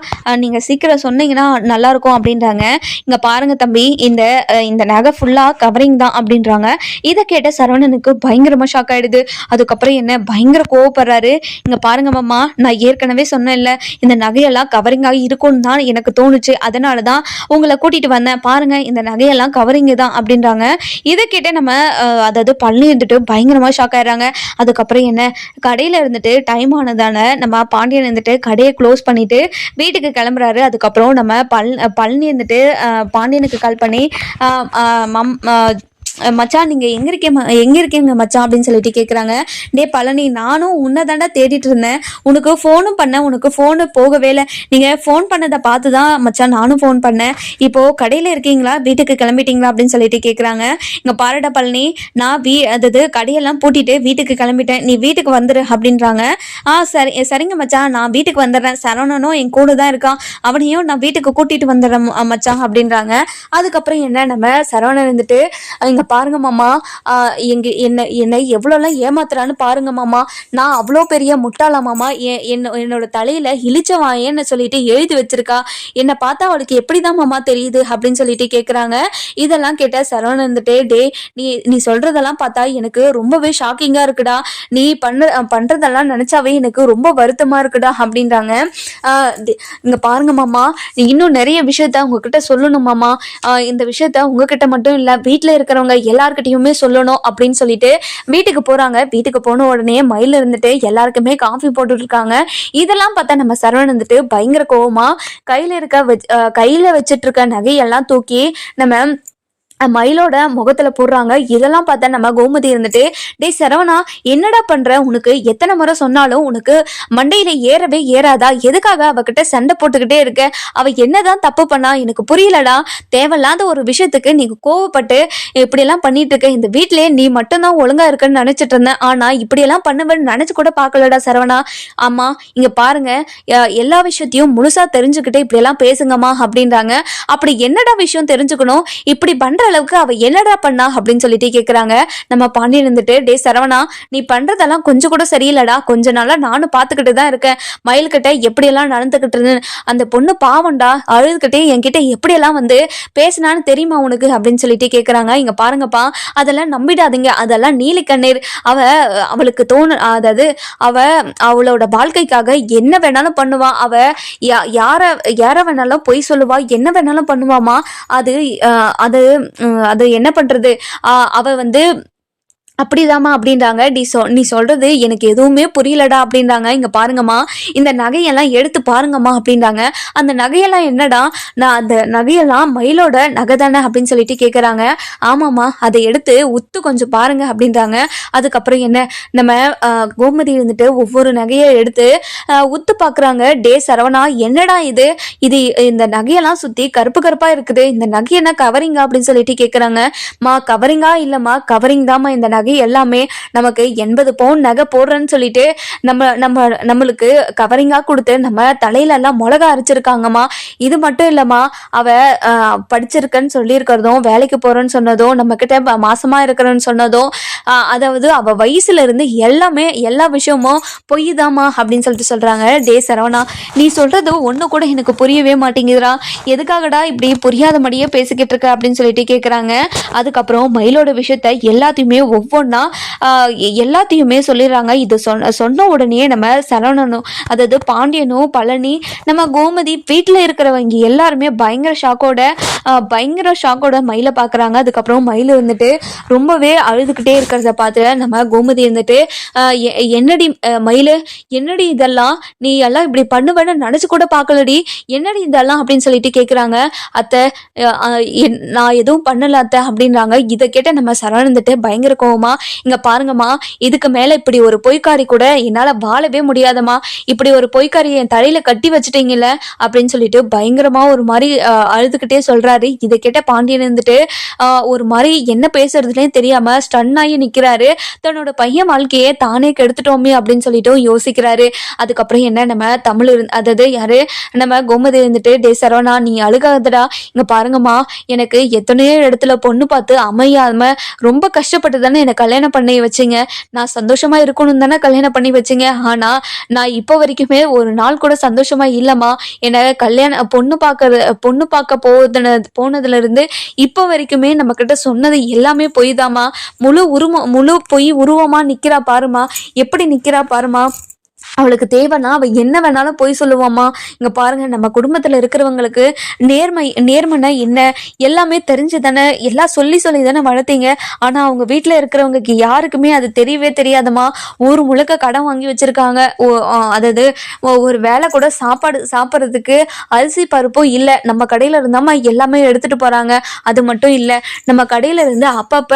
நீங்க சீக்கிரம் சொன்னீங்கன்னா நல்லா இருக்கும் அப்படின்றாங்க. இங்க பாருங்க தம்பி இந்த இந்த நகை ஃபுல்லாக கவரிங் தான் அப்படின்றாங்க. இதை கேட்ட சரவணனுக்கு பயங்கரமாக ஷாக் ஆகிடுது அதுக்கப்புறம் என்ன? பயங்கர கோவப்படுறாரு. இங்கே பாருங்க மாமா நான் ஏற்கனவே சொன்னேன்ல இந்த நகையெல்லாம் கவரிங்காக இருக்கும்னு தான் எனக்கு தோணுச்சு. அதனால தான் உங்களை கூட்டிகிட்டு வந்தேன். பாருங்க இந்த நகையெல்லாம் கவரிங்கு தான் அப்படின்றாங்க. இதை கேட்டே நம்ம அதாவது பழனி இருந்துட்டு பயங்கரமாக ஷாக் ஆயிடுறாங்க. அதுக்கப்புறம் என்ன? கடையில் இருந்துட்டு டைம் ஆனதால நம்ம பாண்டியன் இருந்துட்டு கடையை க்ளோஸ் பண்ணிட்டு வீட்டுக்கு கிளம்புறாரு. அதுக்கப்புறம் நம்ம பல் பழனி இருந்துட்டு பாண்டியனுக்கு கால் பண்ணி uh, uh, mom, uh, மச்சான் நீங்க எங்க இருக்கீங்க எங்க இருக்கீங்க மச்சான் அப்படின்னு சொல்லிட்டு கேக்குறாங்க. டே பழனி நானும் உன்னை தாண்டா தேடிட்டு இருந்தேன். உனக்கு ஃபோனும் பண்ணேன் உனக்கு ஃபோனு போகவே இல்லை. நீங்க ஃபோன் பண்ணதை பார்த்து தான் மச்சான் நானும் ஃபோன் பண்ணேன். இப்போ கடையில இருக்கீங்களா? வீட்டுக்கு கிளம்பிட்டீங்களா? அப்படின்னு சொல்லிட்டு கேக்குறாங்க. இங்க பாருடா பழனி நான் வீ அதாவது கடையெல்லாம் பூட்டிட்டு வீட்டுக்கு கிளம்பிட்டேன். நீ வீட்டுக்கு வந்துரு அப்படின்றாங்க. ஆ சரி சரிங்க மச்சான் நான் வீட்டுக்கு வந்துடுறேன். சரவணனும் என் கூட தான் இருக்கான். அவனையும் நான் வீட்டுக்கு கூட்டிட்டு வந்துடுறேன் மச்சான் அப்படின்றாங்க. அதுக்கப்புறம் என்ன நம்ம சரவணன் இருந்துட்டு இங்க பாருங்க மாமா எங்க என்ன என்னை எவ்வளோலாம் ஏமாத்துறான்னு பாருங்க மாமா. நான் அவ்வளோ பெரிய முட்டாளா மாமா. என்ன- என்னோட தலையில இழிச்சவாயன்னு சொல்லிட்டு எழுதி வச்சிருக்கா. என்னை பார்த்தா அவளுக்கு எப்படிதான் மாமா தெரியுது அப்படின்னு சொல்லிட்டு கேட்குறாங்க இதெல்லாம் கேட்டால் சரவணன் இருந்துட்டே டே நீ நீ சொல்றதெல்லாம் பார்த்தா எனக்கு ரொம்பவே ஷாக்கிங்காக இருக்குடா. நீ பண்ண பண்ணுறதெல்லாம் நினச்சாவே எனக்கு ரொம்ப வருத்தமாக இருக்குடா அப்படின்றாங்க. இங்கே பாருங்க மாமா நீ இன்னும் நிறைய விஷயத்த உங்ககிட்ட சொல்லணும் மாமா. இந்த விஷயத்த உங்ககிட்ட மட்டும் இல்லை வீட்டில் இருக்கிறவங்க எல்லார்கிட்டயுமே சொல்லணும் அப்படின்னு சொல்லிட்டு வீட்டுக்கு போறாங்க. வீட்டுக்கு போன உடனே மயில் இருந்துட்டு எல்லாருக்குமே காஃபி போட்டுட்டு இருக்காங்க இதெல்லாம் பார்த்தா நம்ம சரவணன் வந்துட்டு பயங்கர கோவமா கையில இருக்க கையில வச்சிட்டு இருக்க நகையெல்லாம் தூக்கி நம்ம மயிலோட முகத்துல போடுறாங்க. இதெல்லாம் பார்த்தா நம்ம கோமதி இருந்துட்டு டேய் சரவணா என்னடா பண்ற? உனக்கு எத்தனை முறை சொன்னாலும் உனக்கு மண்டையில ஏறவே ஏறாதா? எதுக்காக அவகிட்ட சண்டை போட்டுக்கிட்டே இருக்க? அவ என்னதான் தப்பு பண்ணா? எனக்கு புரியலடா. தேவையில்லாத ஒரு விஷயத்துக்கு நீ கோவப்பட்டு இப்படியெல்லாம் பண்ணிட்டு இருக்க. இந்த வீட்லயே நீ மட்டும்தான் ஒழுங்கா இருக்குன்னு நினைச்சிட்டு இருந்தேன். ஆனா இப்படியெல்லாம் பண்ணுவேன்னு நினைச்சு கூட பார்க்கலடா சரவணா. ஆமா இங்க பாருங்க. எல்லா விஷயத்தையும் முழுசா தெரிஞ்சுக்கிட்டு இப்படியெல்லாம் பேசுங்கம்மா அப்படின்றாங்க. அப்படி என்னடா விஷயம் தெரிஞ்சுக்கணும்? இப்படி பண்ற அளவுக்கு அவ என்னடா பண்ணா அப்படின்னு சொல்லிட்டு கேக்குறாங்க. நம்ம பாண்டியன் இருந்துட்டு டே சரவணா நீ பண்றதெல்லாம் கொஞ்சம் கூட சரியில்லடா. கொஞ்ச நாளா நானும் பாத்துக்கிட்டு தான் இருக்கேன். மயில்கிட்ட எப்படியெல்லாம் நடந்துகிட்டு இருந்தேன் அந்த பொண்ணு பாவம்டா. அழுதுகிட்டே என்கிட்ட எப்படியெல்லாம் வந்து பேசினான்னு தெரியுமா உனக்கு? அப்படின்னு சொல்லிட்டு கேக்குறாங்க. இங்க பாருங்கப்பா அதெல்லாம் நம்பிடாதீங்க. அதெல்லாம் நீலி கண்ணீர். அவ அவளுக்கு தோணு அதாவது அவ அவளோட வாழ்க்கைக்காக என்ன வேணாலும் பண்ணுவா. அவ யா- யார யார வேணாலும் பொய் சொல்லுவா. என்ன வேணாலும் பண்ணுவாமா அது அது அது என்ன பண்றது? அவள் அவ வந்து அப்படிதாம்மா அப்படின்றாங்க. நீ சொ நீ சொல்றது எனக்கு எதுவுமே புரியலடா அப்படின்றாங்க. இங்க பாருங்கம்மா இந்த நகையெல்லாம் எடுத்து பாருங்கம்மா அப்படின்றாங்க. அந்த நகையெல்லாம் என்னடா நான் அந்த நகையெல்லாம் மயிலோட நகை தானே அப்படின்னு சொல்லிட்டு கேட்குறாங்க ஆமாம்மா அதை எடுத்து உத்து கொஞ்சம் பாருங்க அப்படின்றாங்க. அதுக்கப்புறம் என்ன நம்ம கோமதி இருந்துட்டு ஒவ்வொரு நகையை எடுத்து உத்து பார்க்குறாங்க டே சரவணா என்னடா இது? இது இந்த நகையெல்லாம் சுற்றி கருப்பு கருப்பாக இருக்குது. இந்த நகை என்ன கவரிங்கா அப்படின்னு சொல்லிட்டு கேட்குறாங்க மா கவரிங்கா இல்லைம்மா கவரிங் தாம்மா இந்த நகை எல்லாமே நமக்கு எண்பது பவுன் நகை போடுறேன்னு சொல்லிட்டு நம்ம நம்ம நம்மளுக்கு கவரிங்காக கொடுத்து நம்ம தலையில எல்லாம் மிளகா அரைச்சிருக்காங்கம்மா. இது மட்டும் இல்லைம்மா அவ படிச்சிருக்கன்னு படிச்சிருக்கேன்னு சொல்லியிருக்கிறதும் வேலைக்கு போறேன்னு சொன்னதும் நம்ம கிட்ட மாசமா இருக்கிறேன்னு சொன்னதும் அதாவது அவ வயசுல இருந்து எல்லாமே எல்லா விஷயமும் பொய் தாம்மா அப்படின்னு சொல்லிட்டு சொல்றாங்க. டே சரவணா நீ சொல்றது ஒண்ணு கூட எனக்கு புரியவே மாட்டேங்குதுடா. எதுக்காகடா இப்படி புரியாதபடியே பேசிக்கிட்டு இருக்க அப்படின்னு சொல்லிட்டு கேட்குறாங்க அதுக்கப்புறம் மயிலோட விஷயத்த எல்லாத்தையுமே ஒவ்வொரு ஒவ்வொன்றா எல்லாத்தையுமே சொல்லிடுறாங்க. இது சொன்ன சொன்ன உடனே நம்ம சரவணனும் அதாவது பாண்டியனும் பழனி நம்ம கோமதி வீட்டில் இருக்கிறவங்க எல்லாருமே பயங்கர ஷாக்கோட பயங்கர ஷாக்கோட மயிலை பார்க்குறாங்க அதுக்கப்புறம் மயில் இருந்துட்டு ரொம்பவே அழுதுகிட்டே இருக்கிறத பார்த்து நம்ம கோமதி இருந்துட்டு எ- என்னடி மயில்? என்னடி இதெல்லாம்? நீ எல்லாம் இப்படி பண்ணுவேன்னு நினச்சி கூட பார்க்கலடி என்னடி இதெல்லாம் அப்படின்னு சொல்லிட்டு கேட்குறாங்க அத்தை என்- நான் எதுவும் பண்ணல அத்தை அப்படின்றாங்க. இதை கேட்ட நம்ம சரவணந்துட்டு பயங்கர கோவம் இங்க பாருங்கம்மா இதுக்கு மேல இப்படி ஒரு பொய்க்காரி கூட என்னால வாழவே முடியாதம்மா. இப்படி ஒரு பொய்க்காரி என் தலையில கட்டி வச்சுட்டீங்கல்ல? அப்படின்னு சொல்லிட்டு பயங்கரமா ஒரு மாதிரி அழுதுகிட்டே சொல்றாரு. இதை கேட்ட பாண்டியன் இருந்துட்டு ஒரு மாதிரி என்ன பேசுறதுனே தெரியாம ஸ்டன் ஆகி நிக்கிறாரு. தன்னோட பையன் வாழ்க்கையே தானே கெடுத்துட்டோமே அப்படின்னு சொல்லிட்டு யோசிக்கிறாரு. அதுக்கப்புறம் என்ன நம்ம தமிழ் இருந்து அதாவது யாரு? நம்ம கோமதி இருந்துட்டு டே சரவணா நீ அழுகாதடா. இங்க பாருங்கம்மா எனக்கு எத்தனையோ இடத்துல பொண்ணு பார்த்து அமையாம ரொம்ப கஷ்டப்பட்டு தானே என்னை கல்யாணம் பண்ணி வச்சிங்க. நான் சந்தோஷமா இருக்கணும் தானே கல்யாணம் பண்ணி வச்சிங்க. ஆனா நான் இப்போ வரைக்குமே ஒரு நாள் கூட சந்தோஷமா இல்லம்மா. என்னை கல்யாணம் பொண்ணு பார்க்கறது பொண்ணு பார்க்க போதுன போனதுல இருந்து இப்போ வரைக்குமே நம்ம கிட்ட சொன்னது எல்லாமே பொய் தாம்மா முழு உருவம் முழு பொய் உருவமா நிக்கிறா பாருமா எப்படி நிக்கிறா பாருமா அவளுக்கு தேவைன்னா அவ என்ன வேணாலும் போய் சொல்லுவாம்மா. இங்க பாருங்க நம்ம குடும்பத்துல இருக்கிறவங்களுக்கு நேர்மை நேர்மைனா என்ன? எல்லாமே தெரிஞ்சு தானே எல்லாம் சொல்லி சொல்லி தானே வளர்த்தீங்க? ஆனா அவங்க வீட்டுல இருக்கிறவங்களுக்கு யாருக்குமே அது தெரியவே தெரியாதம்மா. ஊர் முழுக்க கடன் வாங்கி வச்சிருக்காங்க. அதாவது ஒரு வேலை கூட சாப்பாடு சாப்பிட்றதுக்கு அரிசி பருப்பும் இல்லை. நம்ம கடையில இருந்தாம்மா எல்லாமே எடுத்துட்டு போறாங்க. அது மட்டும் இல்லை நம்ம கடையில இருந்து அப்பப்ப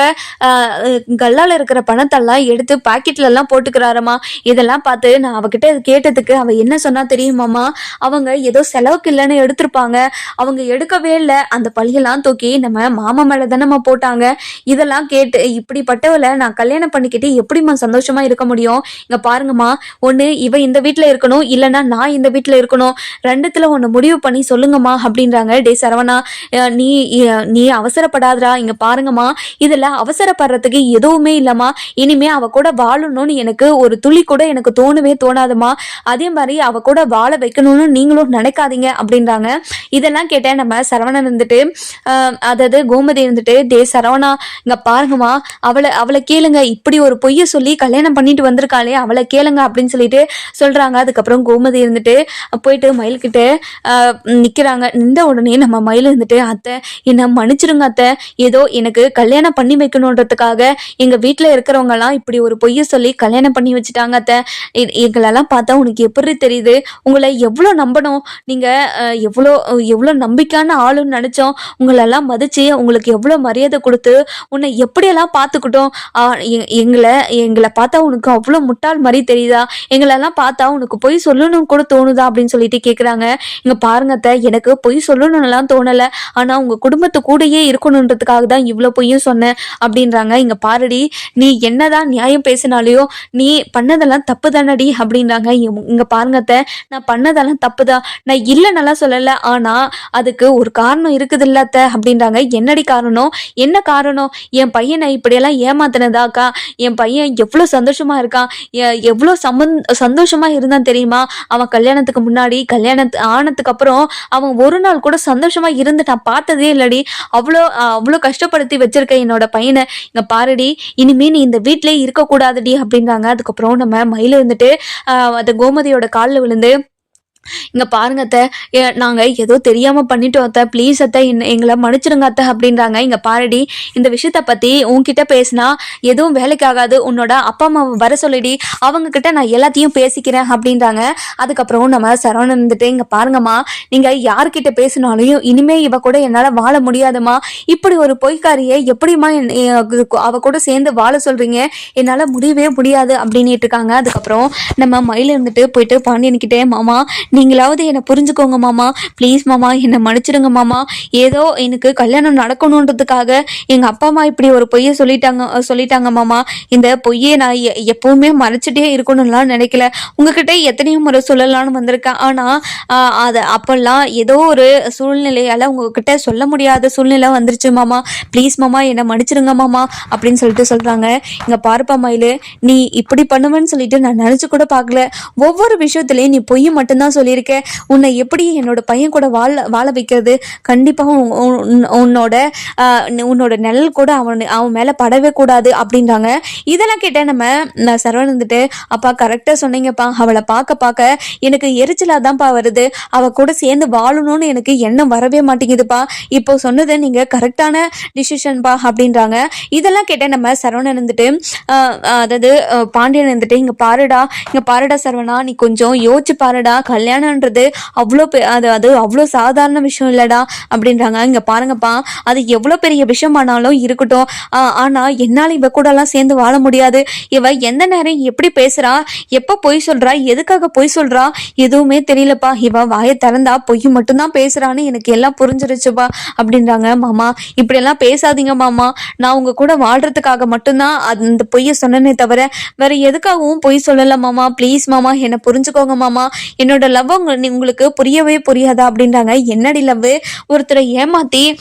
கல்லால் கல்லால இருக்கிற பணத்தெல்லாம் எடுத்து பாக்கெட்ல எல்லாம் போட்டுக்கிறாரம்மா. இதெல்லாம் பார்த்து நான் அவகிட்ட கேட்டதுக்கு அவ என்ன சொன்னா தெரியுமாம்மா அவங்க ஏதோ செலவுக்கு இல்லைன்னு எடுத்திருப்பாங்க. அவங்க எடுக்கவே இல்லை. அந்த பழியெல்லாம் தூக்கி நம்ம மாமா மேல தானே போட்டாங்க. இதெல்லாம் கேட்டு இப்படிப்பட்டவளை நான் கல்யாணம் பண்ணிக்கிட்டு எப்படிம்மா சந்தோஷமா இருக்க முடியும்? இங்க பாருங்கம்மா. ஒண்ணு இவ இந்த வீட்டுல இருக்கணும். இல்லைன்னா நான் இந்த வீட்டுல இருக்கணும். ரெண்டுத்துல ஒண்ணு முடிவு பண்ணி சொல்லுங்கம்மா அப்படின்றாங்க. டே சரவணா நீ நீ அவசரப்படாதடா. இங்க பாருங்கம்மா. இதுல அவசரப்படுறதுக்கு எதுவுமே இல்லம்மா. இனிமே அவ கூட வாழணும்னு எனக்கு ஒரு துளி கூட எனக்கு தோணவே தோணாதுமா? அதே மாதிரி அவ கூட வாழ வைக்கணும்னு நீங்களும் நினைக்காதீங்க அப்படின்றாங்க. இதெல்லாம் கேட்டேன் நம்ம சரவணன் இருந்துட்டு அதாவது கோமதி இருந்துட்டு டே சரவணா இங்க பாருங்கம்மா அவளை அவளை கேளுங்க. இப்படி ஒரு பொய்ய சொல்லி கல்யாணம் பண்ணிட்டு வந்திருக்காளே அவளை கேளுங்க அப்படின்னு சொல்லிட்டு சொல்றாங்க. அதுக்கப்புறம் கோமதி இருந்துட்டு போயிட்டு மயில்கிட்ட நிக்கிறாங்க. நின்ற உடனே நம்ம மயில் இருந்துட்டு அத்தை என்னை மன்னிச்சிருங்க அத்தை. ஏதோ எனக்கு கல்யாணம் பண்ணி வைக்கணுன்றதுக்காக எங்க வீட்டில் இருக்கிறவங்க எல்லாம் இப்படி ஒரு பொய்ய சொல்லி கல்யாணம் பண்ணி வச்சுட்டாங்க அத்தை. எங்களெல்லாம் பார்த்தா உனக்கு எப்படி தெரியுது? உங்களை எவ்வளோ நம்பணும்? நீங்கள் எவ்வளோ எவ்வளோ நம்பிக்கையான ஆளுன்னு நினைச்சோம். உங்களெல்லாம் மதிச்சு உங்களுக்கு எவ்வளோ மரியாதை கொடுத்து உன்னை எப்படியெல்லாம் பார்த்துக்கிட்டோம்? எங்களை எங்களை பார்த்தா உனக்கு அவ்வளோ முட்டாள் மாதிரி தெரியுதா? எங்களெல்லாம் பார்த்தா உனக்கு பொய் சொல்லணும்னு கூட தோணுதா? அப்படின்னு சொல்லிட்டு கேட்குறாங்க இங்கே பாருங்கத்த எனக்கு பொய் சொல்லணும்லாம் தோணலை. ஆனால் உங்கள் குடும்பத்து கூடயே இருக்கணுன்றதுக்காக தான் இவ்வளோ பொய்யும் சொன்னேன் அப்படின்றாங்க. இங்கே பாருடி நீ என்னதான் நியாயம் பேசினாலையோ நீ பண்ணதெல்லாம் தப்பு தானடி அப்படின்றாங்க. இங்க- இங்க பாருங்க அத்தை நான் பண்ணதெல்லாம் தப்பு தான் நான் இல்லைன்னெல்லாம் சொல்லலை. ஆனா அதுக்கு ஒரு காரணம் இருக்குது இல்லாத்த அப்படின்றாங்க. என்னடி காரணம்? என்ன காரணம்? என் பையனை இப்படியெல்லாம் ஏமாத்தினதாக்கா என் பையன் எவ்வளோ சந்தோஷமா இருக்கான்? எ- எவ்வளோ சம்பந்த சந்தோஷமா இருந்தான் தெரியுமா? அவன் கல்யாணத்துக்கு முன்னாடி கல்யாணத்து ஆனதுக்கு அப்புறம் அவன் ஒரு நாள் கூட சந்தோஷமா இருந்து நான் பார்த்ததே இல்லடி. அவ்வளோ அவ்வளோ கஷ்டப்படுத்தி வச்சிருக்க என்னோட பையனை. இங்க பாருடி இனிமே நீ இந்த வீட்டிலே இருக்கக்கூடாதுடி அப்படின்றாங்க. அதுக்கப்புறம் நம்ம மயில இருந்துட்டு அந்த கோமதியோட காலில் விழுந்து இங்கே பாருங்க அத்தை. நாங்கள் ஏதோ தெரியாமல் பண்ணிட்டோம் அத்தை. ப்ளீஸ் அத்தை என்ன- எங்களை மன்னிச்சிடுங்க அத்தை அப்படின்றாங்க. இங்கே பாருடி இந்த விஷயத்த பற்றி உன்கிட்ட பேசினா எதுவும் வேலைக்கு ஆகாது. உன்னோட அப்பா அம்மா வர சொல்லிடி. அவங்கக்கிட்ட நான் எல்லாத்தையும் பேசிக்கிறேன் அப்படின்றாங்க. அதுக்கப்புறம் நம்ம சரவணன் இருந்துட்டு இங்கே பாருங்கம்மா நீங்கள் யார்கிட்ட பேசினாலையும் இனிமே இவ கூட என்னால் வாழ முடியாதும்மா. இப்படி ஒரு பொய்க்காரியை எப்படிம்மா என்- அவ கூட சேர்ந்து வாழ சொல்றீங்க? என்னால் முடியவே முடியாது அப்படின்னு இருக்காங்க. அதுக்கப்புறம் நம்ம மயில இருந்துட்டு போயிட்டு பாண்டியன்கிட்டே மாமா நீங்களாவது என்னை புரிஞ்சுக்கோங்க மாமா. ப்ளீஸ் மாமா என்னை மன்னிச்சிடுங்க மாமா. ஏதோ எனக்கு கல்யாணம் நடக்கணுன்றதுக்காக எங்கள் அப்பா அம்மா இப்படி ஒரு பொய்யை சொல்லிட்டாங்க சொல்லிட்டாங்க மாமா. இந்த பொய்யை நான் எ- எப்பவுமே மறைச்சிட்டே இருக்கணும்லாம் நினைக்கல. உங்ககிட்ட எத்தனையோ முறை சொல்லலாம்னு வந்திருக்கேன். ஆனால் அது அப்போல்லாம் ஏதோ ஒரு சூழ்நிலையால் உங்ககிட்ட சொல்ல முடியாத சூழ்நிலை வந்துருச்சு மாமா. ப்ளீஸ் மாமா என்னை மன்னிச்சிடுங்க மாமா அப்படின்னு சொல்லிட்டு சொல்கிறாங்க இங்கே பார்ப்பா மயிலு. நீ இப்படி பண்ணுவேன்னு சொல்லிட்டு நான் நினச்சி கூட பார்க்கல. ஒவ்வொரு விஷயத்துலையும் நீ பொய் மட்டும்தான் சொல்லியிருக்க உன்னை எப்படி என்னோட பையன் கூட வாழ வாழ வைக்கிறது? கண்டிப்பாக உன்னோட ஆஹ், உன்னோட நிழல் கூட அவன் அவன் மேலே படவே கூடாது அப்படின்றாங்க. இதெல்லாம் கேட்டால் நம்ம நான் சரவணன் வந்துட்டு அப்பா கரெக்டாக சொன்னீங்கப்பா. அவளை பார்க்க பார்க்க எனக்கு எரிச்சலாக தான்ப்பா வருது. அவ கூட சேர்ந்து வாழணும்னு எனக்கு எண்ணம் வரவே மாட்டேங்குதுப்பா. இப்போ சொன்னது நீங்கள் கரெக்டான டிசிஷன்ப்பா அப்படின்றாங்க. இதெல்லாம் கேட்ட நம்ம சரவணன் வந்துட்டு ஆஹ், அதாவது பாண்டியன் வந்துட்டு இங்கே பாருடா இங்கே பாருடா சரவணா. நீ கொஞ்சம் யோசிச்சு பாருடா. கல்யாணம் கல்யாணன்றது அவ்வளோ பெ- அது அது அவ்வளோ சாதாரண விஷயம் இல்லைடா அப்படின்றாங்க. இங்கே பாருங்கப்பா அது எவ்வளோ பெரிய விஷயமானாலும் இருக்கட்டும். ஆனால் என்னால் இவ கூடலாம் சேர்ந்து வாழ முடியாது. இவ எந்த நேரம் எப்படி பேசுறா எப்போ பொய் சொல்றா எதுக்காக பொய் சொல்றா எதுவுமே தெரியலப்பா. இவ வாயை திறந்தா பொய் மட்டும்தான் பேசுறான்னு எனக்கு எல்லாம் புரிஞ்சிருச்சுப்பா அப்படின்றாங்க மாமா. இப்படியெல்லாம் பேசாதீங்க மாமா. நான் உங்க கூட வாழ்றதுக்காக மட்டும்தான் அந்த பொய்யை சொன்னனே தவிர வேற எதுக்காகவும் பொய் சொல்லலை மாமா. ப்ளீஸ் மாமா என்னை புரிஞ்சுக்கோங்க மாமா. என்னோட லவ் உங்களுக்கு புரியவே புரியாதா அப்படின்றாங்க. என்னடி லவ்? ஒருத்தரை ஏமாத்தி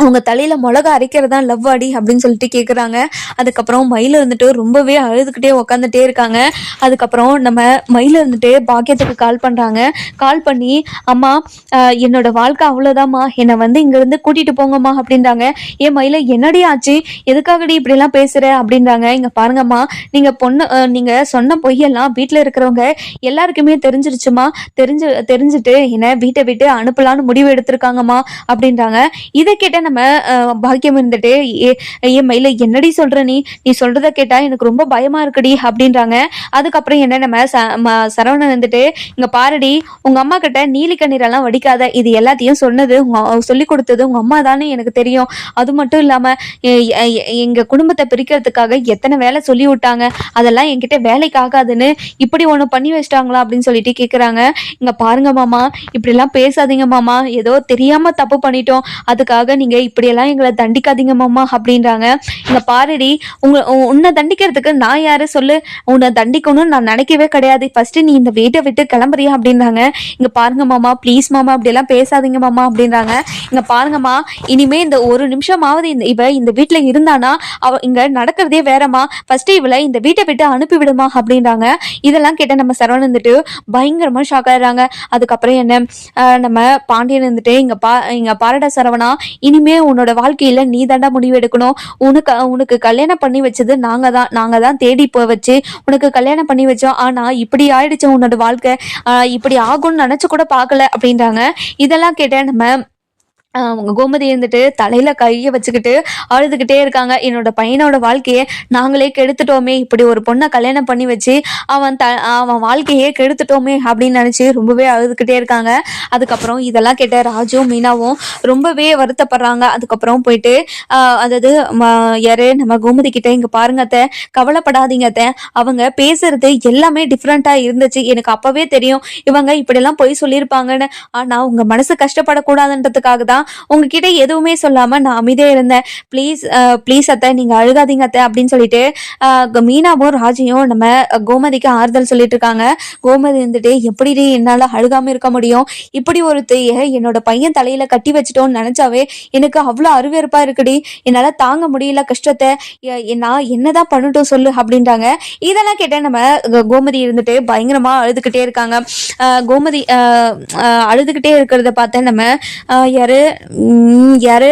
அவங்க தலையில மிளகா அரைக்கிறதா லவ் அடி அப்படின்னு சொல்லிட்டு கேக்குறாங்க. அதுக்கப்புறம் மயில இருந்துட்டு ரொம்பவே அழுதுகிட்டே உக்காந்துட்டே இருக்காங்க. அதுக்கப்புறம் நம்ம மயில இருந்துட்டு பாக்கியத்துக்கு கால் பண்றாங்க. கால் பண்ணி அம்மா என்னோட வாழ்க்கை அவ்வளோதாம்மா என்னை வந்து இங்க இருந்து கூட்டிட்டு போங்கம்மா அப்படின்றாங்க. ஏன் மயில என்னடி ஆச்சு? எதுக்காகடி இப்படி எல்லாம் பேசுற? அப்படின்றாங்க. இங்க பாருங்கம்மா நீங்க பொண்ணு நீங்கள் நீங்க சொன்ன பொய்யெல்லாம் வீட்டுல இருக்கிறவங்க எல்லாருக்குமே தெரிஞ்சிருச்சுமா தெரிஞ்சு தெரிஞ்சுட்டு என்ன வீட்டை விட்டு அனுப்பலான்னு முடிவு எடுத்திருக்காங்கம்மா அப்படின்றாங்க. இதை கேட்ட நம்ம பாக்கியம் இருந்துட்டு ஏ மயில என்னடி சொல்ற நீ? நீ சொல்றத கேட்டா எனக்கு ரொம்ப பயமா இருக்குடி அப்படின்றாங்க. அதுக்கப்புறம் என்ன நம்ம சரவணன் வந்துட்டு இங்க பாருடி உங்க அம்மா கிட்ட நீலி கண்ணீரெல்லாம் வடிக்காத இது எல்லாத்தையும் சொன்னது சொல்லி கொடுத்தது உங்க அம்மா தானே எனக்கு தெரியும். அது மட்டும் இல்லாம எங்க குடும்பத்தை பிரிக்கிறதுக்காக எத்தனை வேலை சொல்லி விட்டாங்க. அதெல்லாம் என்கிட்ட வேலைக்கு ஆகாதுன்னு இப்படி ஒண்ணு பண்ணி வச்சிட்டாங்களா அப்படின்னு சொல்லிட்டு கேக்குறாங்க. இங்க பாருங்க மாமா இப்படிலாம் பேசாதீங்க மாமா ஏதோ தெரியாம தப்பு பண்ணிட்டோம். அதுக்காக நீங்க இப்படியெல்லாம் எங்களை தண்டிக்காதீங்க மாமா அப்படின்றாங்க. இங்க பாருடி உங்க உன்னை தண்டிக்கிறதுக்கு நான் யாரு சொல்லு? உன்னை தண்டிக்கணும்னு நான் நினைக்கவே கிடையாது. ஃபர்ஸ்ட் நீ இந்த வீட்டை விட்டு கிளம்புறியா அப்படின்றாங்க. இங்க பாருங்க மாமா ப்ளீஸ் மாமா அப்படியெல்லாம் பேசாதீங்க மாமா அப்படின்றாங்க. இங்க பாருங்கம்மா இனிமே இந்த ஒரு நிமிஷமாவது இந்த இவ இந்த வீட்டுல இருந்தானா அவ இங்க நடக்கிறதே வேறம்மா. ஃபர்ஸ்ட் இவளை இந்த வீட்டை விட்டு அனுப்பிவிடுமா அப்படின்றாங்க. இதெல்லாம் கேட்ட நம்ம சரவணன் வந்துட்டு பயங்கரமா ஷாக் ஆயிடுறாங்க. அதுக்கப்புறம் என்ன? நம்ம பாண்டியன் வந்துட்டு இங்க பா இங்க பாரடா சரவணா இனிமே உன்னோட வாழ்க்கையில நீ தாண்டா முடிவெடுக்கணும் உனக்கு உனக்கு கல்யாணம் பண்ணி வச்சது நாங்க தான். நாங்க தான் தேடி போய் வச்சு உனக்கு கல்யாணம் பண்ணி வச்சோம். ஆனா இப்படி ஆயிடுச்சு உன்னோட வாழ்க்கை. இப்படி ஆகும்னு நினைச்சு கூட பார்க்கல அப்படின்றாங்க. இதெல்லாம் கேட்ட நம்ம அவங்க கோமதி இருந்துட்டு தலையில கையை வச்சுக்கிட்டு அழுதுகிட்டே இருக்காங்க. என்னோட பையனோட வாழ்க்கையை நாங்களே கெடுத்துட்டோமே. இப்படி ஒரு பொண்ணை கல்யாணம் பண்ணி வச்சு அவன் த அவன் வாழ்க்கையே கெடுத்துட்டோமே அப்படின்னு நினைச்சு ரொம்பவே அழுதுகிட்டே இருக்காங்க. அதுக்கப்புறம் இதெல்லாம் கேட்ட ராஜும் மீனாவும் ரொம்பவே வருத்தப்படுறாங்க. அதுக்கப்புறம் போயிட்டு அதாவது யாரு? நம்ம கோமதி கிட்ட இங்க பாருங்க அத்தை அவங்க பேசுறது எல்லாமே டிஃப்ரெண்டா இருந்துச்சு. எனக்கு அப்பவே தெரியும். இவங்க இப்படியெல்லாம் பொய் சொல்லியிருப்பாங்கன்னு. ஆனா உங்க மனசு கஷ்டப்படக்கூடாதுன்றதுக்காக தான் உங்ககிட்ட எதுவுமே சொல்லாம நான் அமைதியா இருந்தேன். ப்ளீஸ் ப்ளீஸ் அத்தை நீங்க அழுகாதீங்க அத்தை அப்படின்னு சொல்லிட்டு மீனாவும் ராஜியும் நம்ம கோமதிக்கு ஆறுதல் சொல்லிட்டு இருக்காங்க. கோமதி வந்துட்டு எப்படி என்னால அழுகாம இருக்க முடியும்? இப்படி ஒரு தீய என்னோட பையன் தலையில கட்டி வச்சிட்டோம்னு நினைச்சாவே எனக்கு அவ்வளோ அருவருப்பா இருக்குடி. என்னால தாங்க முடியல கஷ்டத்தை. நான் என்னதான் பண்ணட்டும் சொல்லு அப்படின்றாங்க. இதெல்லாம் கேட்ட நம்ம கோமதி இருந்துட்டு பயங்கரமா அழுதுகிட்டே இருக்காங்க. ஆஹ் கோமதி ஆஹ் அழுதுகிட்டே இருக்கிறத பார்த்த நம்ம யாரு உம் யாரு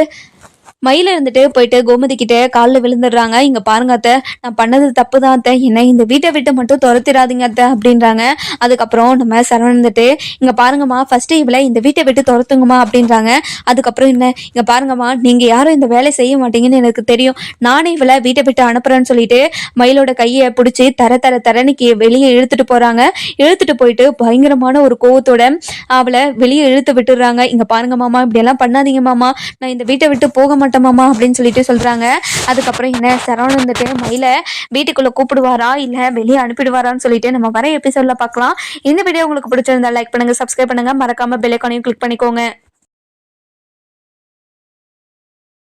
மயில இருந்துட்டு போயிட்டு கோமதி கிட்ட காலில் விழுந்துடுறாங்க. இங்க பாருங்க அத்தை நான் பண்ணது தப்பு தான் அத்தை. என்ன இந்த வீட்டை விட்டு மட்டும் துரத்திடாதீங்க அத்தை அப்படின்றாங்க. அதுக்கப்புறம் நம்ம சரவணன் வந்துட்டு இங்க பாருங்கம்மா ஃபர்ஸ்ட் இவளை இந்த வீட்டை விட்டு துரத்துங்கம்மா அப்படின்றாங்க. அதுக்கப்புறம் என்ன இங்க பாருங்கம்மா நீங்க யாரும் இந்த வேலை செய்ய மாட்டீங்கன்னு எனக்கு தெரியும். நானே இவளை வீட்டை விட்டு அனுப்புறேன்னு சொல்லிட்டு மயிலோட கையை பிடிச்சி தர தர தரனிக்கு வெளியே இழுத்துட்டு போறாங்க. இழுத்துட்டு போயிட்டு பயங்கரமான ஒரு கோவத்தோட அவளை வெளியே இழுத்து விட்டுடுறாங்க. இங்க பாருங்க மாமா இப்படி எல்லாம் பண்ணாதீங்க மாமா நான் இந்த வீட்டை விட்டு போக மாட்டேன். மாமா அப்படின்னு சொல்லிட்டு சொல்றாங்க. அதுக்கப்புறம் என்ன சரவணன் வந்துட்டு மயில வீட்டுக்குள்ள கூப்பிடுவாரா? இல்ல வெளியே அனுப்பிடுவாரான்னு சொல்லிட்டு நம்ம வர எபிசோட்ல பார்க்கலாம். இந்த வீடியோ உங்களுக்கு பிடிச்சிருந்தா லைக் பண்ணுங்க சப்ஸ்கிரைப் பண்ணுங்க. மறக்காம பெல் ஐக்கானையும் கிளிக் பண்ணிக்கோங்க.